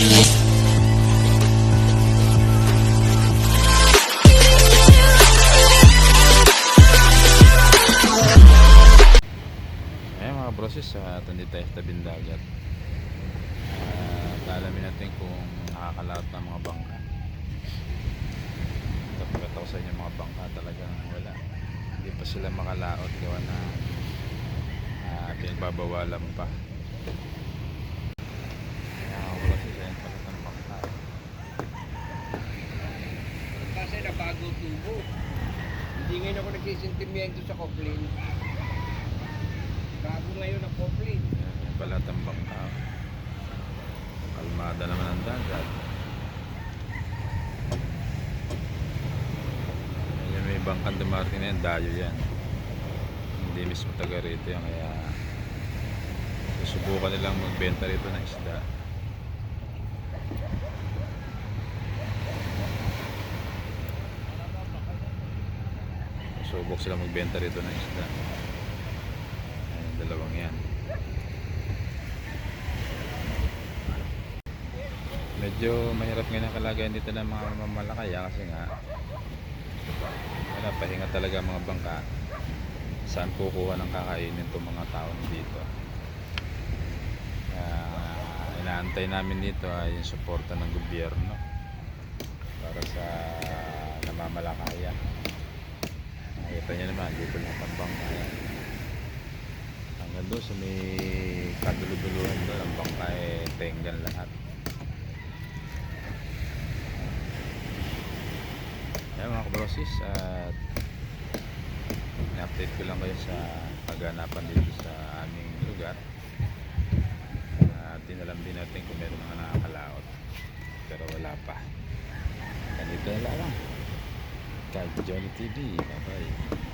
Ayan mga broses, uh, tandito tayo sa tabing dagat. At alamin natin kung nakakalaot ng mga bangka. Tapos ako sa inyo mga bangka talagang wala. Hindi pa sila makalaot gawa na uh, pinagbabawalan pa. Ayan mga broses, ayan pala ng bangka. Kasi tubo. Hindi ngayon ako nagsisentimento sa Coplin. Bago ngayon ang Coplin. Ayan pala ng bangka. Kalmada naman ang dagat. Ayan, may bangkang dumarating na yan, dayo yan. Hindi mismo taga rito yan, kaya susubukan nilang magbenta rito ng isda. Subok sila magbenta rito ng isda. Ayan, dalawang yan. Medyo mahirap ngayon ang kalagayan dito ng mga mamalakaya kasi nga wala pahinga talaga mga bangka. Saan kukuha ng kakainin itong mga tao dito? Kaya inaantay namin dito ay yung suporta ng gobyerno para sa namamalakaya. Nakita niyo naman, dito lang ang bangka yan. Hanggang doon sa may kaduluduluhan doon, ang bangka eh tenggan lahat. Ayan mga kabrosis at i-update ko lang kayo sa pagganapan dito sa aming lugar kajian TV. Bye-bye.